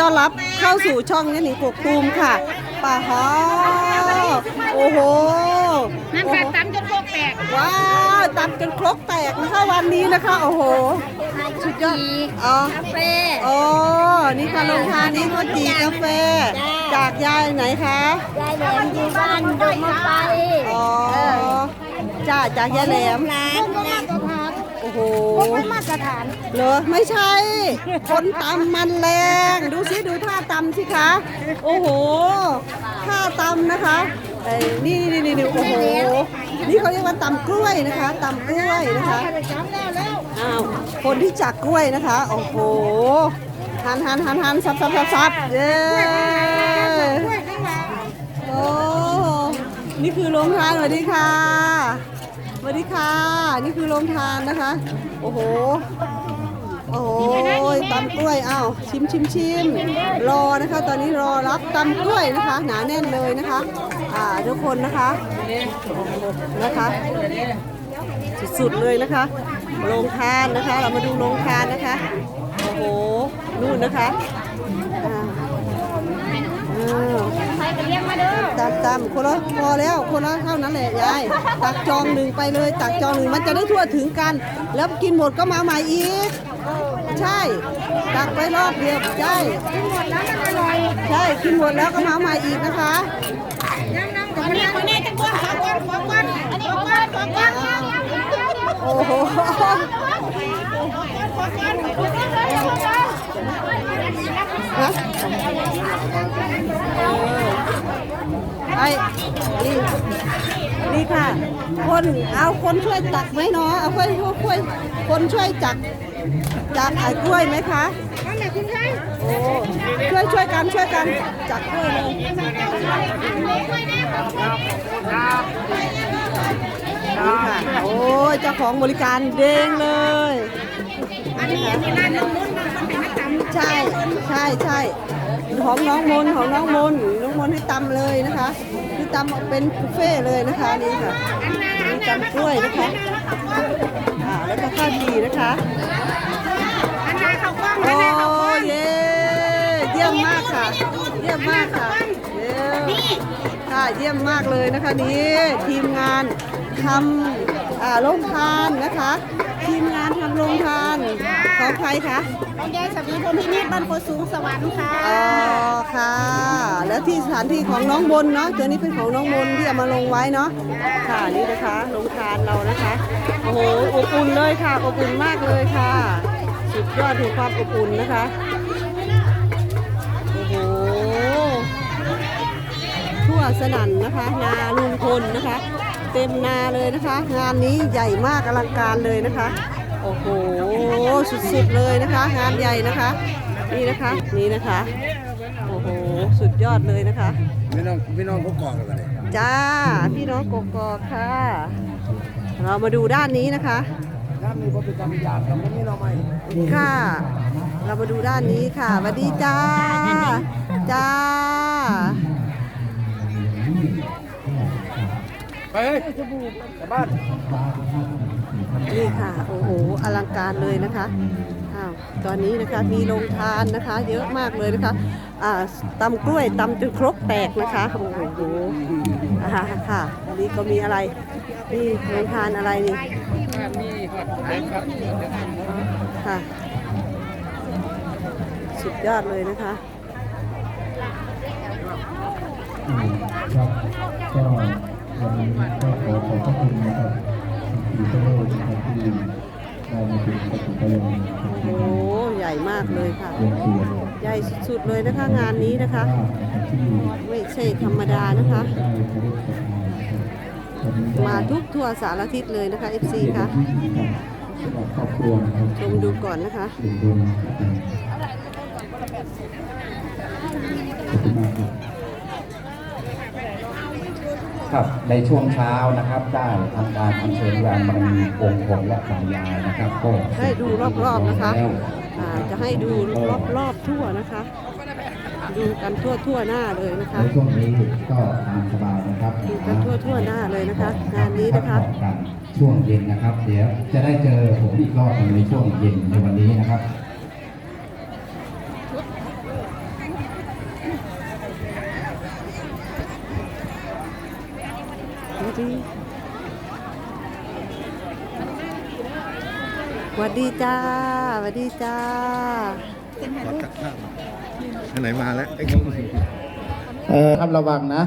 ต้อนรับเข้าสู่ช่องยะหนิงกกตูมค่ะป่าฮอโอ้โหน้ำปลาตำจนโคกแตกว้าวตำจนครกแตกนะคะวันนี้นะคะ โอ้โห สุดยอดอ๋อกาแฟอ๋อนี่ค่ะโรงทานนี้ก็จีกาแฟ จากยายไหนคะยายแหลมอยู่บ้านดงมาไปอ๋อจ้าจากยายแหลมร้าน มาตรฐานโอ้โหไม่มาตรฐานเหรอไม่ใช่ คนตำมันแรง ดูสิดูท่าตำสิคะ โอ้โห ท่าตำนะคะไอ้นี่นี่นี่นี่โอ้โห นี่เขาเรียกว่าตำกล้วยนะคะตำกล้วยนะคะจำแล้วแล้วอ้าวคนที่จักกล้วยนะคะ โอ้โหหันหันหันหันซับซับซับซับเย้โอ้นี่คือโรงทานสวัสดีค่ะส วัสดีค่ะ นี่คือโรงทานนะคะ โอ้โห โอ้ยตำกล้วยอ้าวชิมชิมชิมรอนะคะ ตอนนี้รอรับตำกล้วยนะคะ หนาแน่นเลยนะคะ อ่าทุกคนนะคะนะคะสุดๆเลยนะคะโรงทานนะคะ เรามาดูโรงทานนะคะ โอ้โหนู่นนะคะอ่าอ้าว ใครก็เลี้ยงมาเด้อตักตามคนละพอแล้วคนละเท่านั้นแหละยายตักจองหนึ่งไปเลย ตักจองหนึ่งมันจะได้ทั่วถึงกัน แล้วกินหมดก็มาใหม่อีก ใช่ ตักไปรอบเดียวใช่หมดแล้วมันอร่อยใช่กินหมดแล้วก็มาใหม่อีกนะคะอันนี้คนนี้จะก้อนขอก้อนขอก้อนอันนี้ขอก้อนขอก้อนโอ้โหฮะ ไอ้นี่นี่ค่ะ คนเอาคนช่วยตักไหมเนาะเอาคนช่วยคนช่วยจักจักไอ้กล้วยไหมคะนั่นแหละคุณชายโอ้ช่วยช่วยกันช่วยกันจักกล้วยเลยนี่ค่ะโอ้ยเจ้าของบริการเด้งเลยอันนี้ร้านน้นมันเป็นน้ำตำใช่ใช่ใช่ ของน้องมนของน้องมนน้องมนให้ตำเลยนะคะคือตำเป็นบุฟเฟ่เลยนะคะนี่ค่ะนนาอันนาตำกล้วยนะคะอ่าแล้วก็ข้าวจีนะคะอันนาเขาก้อนโอ้าเขาก้อนเย้เยี่ยมมากค่ะ เยี่ยมมากค่ะเยี่ยมค่ะเยี่ยมมากเลยนะคะนี่ทีมงานทำอ่าโรงทานนะคะ ทีมงานทำโรงทานของใครคะของยายสวีพรหมพินิจบ้านโพสูงสวรรค์ค่ะอ๋อค่ะ แล้วที่สถานที่ของน้องบนเนาะตัวนี้เป็นของน้องบนที่เอามาลงไว้เนาะค่ะนี่นะคะโรงทานเรานะคะโอ้โหอบอุ่นเลยค่ะอบอุ่นมากเลยค่ะ สุดยอดถึงความอบอุ่นนะคะโอ้โหทั่วสนั่นนะคะนาลุงพลนะคะ เต็มนาเลยนะคะ งานนี้ใหญ่มากอลังการเลยนะคะ โอ้โหสุดๆเลยนะคะ งานใหญ่นะคะ นี่นะคะนี่นะคะโอ้โหสุดยอดเลยนะคะพี่น้องพี่น้องเขากอกกันเลยจ้าพี่น้องกกอกค่ะ เรามาดูด้านนี้นะคะถ้ามีคนเป็นกรรมยากกับพี่น้องไหมค่ะ เรามาดูด้านนี้ค่ะสวัสดีจ้าจ้า ไปกลับบ้านนี่ค่ะ โอ้โห อลังการเลยนะคะอ้าวตอนนี้นะคะมีโรงทานนะคะ เยอะมากเลยนะคะอ่าตำกล้วยตำจนครกแตกนะคะ โอ้โหอ่าค่ะอันนี้ก็มีอะไรนี่โรงทานอะไรนี่มีครับครับค่ะ สุดยอดเลยนะคะครับก็ วันนี้ก็ขอขอบพระคุณนะครับสีโต้นะครับที่ได้มาเป็นปฏิบัติการของโอ้โหใหญ่มากเลยค่ะโรงเรียนใหญ่สุดๆเลยนะคะงานนี้นะคะ ที่ไม่ใช่ธรรมดานะคะ ได้พระราชทานวันนี้ก็มาทุกทั่วสารทิศเลยนะคะ FC ค่ะสำหรับครอบครัวนะครับชมดูก่อนนะคะ เป็นบุญนะครับขอบคุณมากครับ ครับในช่วงเช้านะครับ ได้ทำการอัญเชิญยานบารมีองค์ผลและตายายนะครับก็ให้ดูรอบๆนะคะแล้วอ่าจะให้ดูรอบๆทั่วนะคะ ดูกันทั่วทั่วๆหน้าเลยนะคะในช่วงนี้ก็ทานสบายนะครับดูกันทั่วทั่วๆหน้าเลยนะคะงานนี้นะคะพักผ่อกันช่วงเย็นนะครับ เดี๋ยวจะได้เจอผมอีกรอบหนึ่งในช่วงเย็นในวันนี้นะครับ ดี สวัสดีจ้าสวัสดีจ้าขอจักภาพอันไหนมาแล้วไอ้เออครับระวังนะ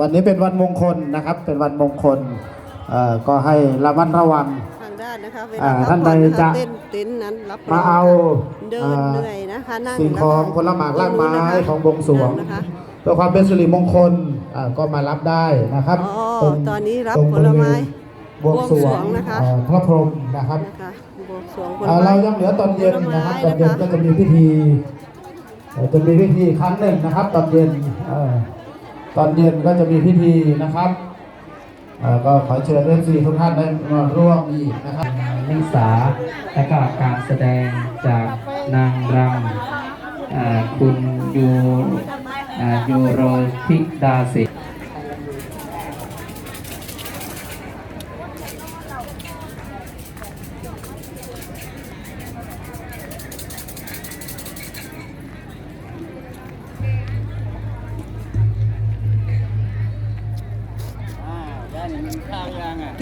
วันนี้เป็นวันมงคลนะครับ เป็นวันมงคลเอ่อก็ให้ระมัดระวัง ทางด้านนะคะเวอ่าลาท่านใดพักผ่อจะเต้นเต็นท์นั้นรับรมาเอาเดินอ่าเหนื่อยนะคะนั่งสิ่งของผลหมากรากไม้ของบวงสรวงนะคะ เพื่อความเป็นสิริมงคลอ่าก็มารับได้นะครับอ๋อตรงตอนนี้รับตงผลไม้บวงสรวบวงสรวงงนะคะ เอ่อพระพรหมนะครับ นะคะ บวงสรวงผลเอ่อไม้ เรายังเหลือตอนเย็นนะครับตอนเย็นก็ผลจะไม้มีพิธีเอ่อจะมีพิธีครั้งหนึ่งนะครับ ตอนเย็นเอ่อตอนเย็นก็จะมีพิธีนะครับเอ่อก็ขอเชิญเอฟซีทุกท่านได้มาร่วมอีกนะครับนิสาและก็การแสดงจากนางรำอ่าคุณยูอ่ายูโรทิดาสิ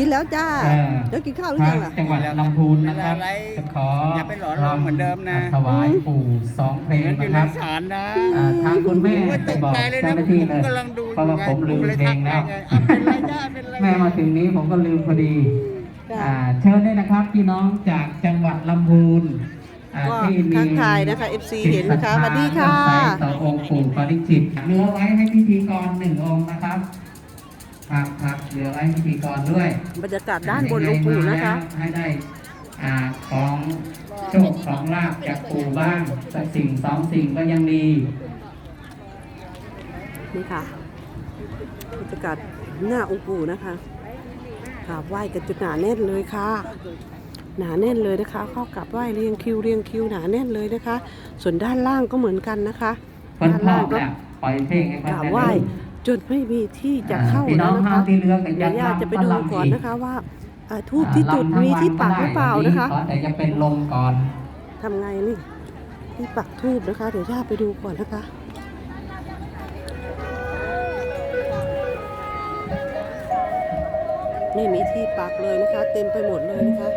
กินแล้วจ้าอ่าเดี๋ยวกินข้าวหรือทายังงล่ะ จังหวัดลำพูนนะครับอะไรจะขออย่าไปหลอนลองเหมือนเดิมนะ ถวายปู่สองเพลงอยู่นะในครับศาลนะ อ่าทางคุณแม่ไม่ไปตกบอกใจเลยเจ้านะหน้าที่ผมเลยกำลังดูเพราะว่าผมลืมเพลงแล้ว เป็นไรจ้าเป็นไร แม่มาถึงนี้ผมก็ลืมพอดีอ่าเชิญได้นะครับพี่น้องจากจังหวัดลำพูนอ่าก็ที่มีทักทายนะคะ FC เห็นนะคะสวัสดีค่ะศรัทธาเลื่อมใสต่อองค์ปู่ปาริจิตเหลือไว้ให้พิธีกรหนึ่งองค์นะครับ ครับครับเหลือไว้ให้พิธีกรด้วยบรรยากาศด้านบนหลวงปู่นะคะ ให้ได้อ่าของโชคของลาบจากปู่บ้างสักสิ่งสองสิ่งก็ยังดีนี่ค่ะบรรยากาศหน้าองค์ปู่นะคะกราบไหว้กันจนหนาแน่นเลยค่ะ หนาแน่นเลยนะคะ เข้ากราบไหว้เรียงคิวเรียงคิวหนาแน่นเลยนะคะ ส่วนด้านล่างก็เหมือนกันนะคะเพิ่นด้านพ่อล่างก็เนี่ยปล่อยเพลงให้กเพิ่นราบได้ไหว้เลย จนไม่มีที่จะเข้าพี่น้แล้อวงนะเฮาคะที่เหลือกันเดี๋ยัยวงย่าจะไปดูลำก่อนอีนะคะว่าอ่าทูบที่จุดมีที่ปักหรือเปล่านะคะขอแต่จะเป็นลมก่อนทำไงนี่ที่ปักทูบนะคะ เดี๋ยวย่าไปดูก่อนนะคะนี่มีที่ปักเลยนะคะ เต็มไปหมดเลยนะคะ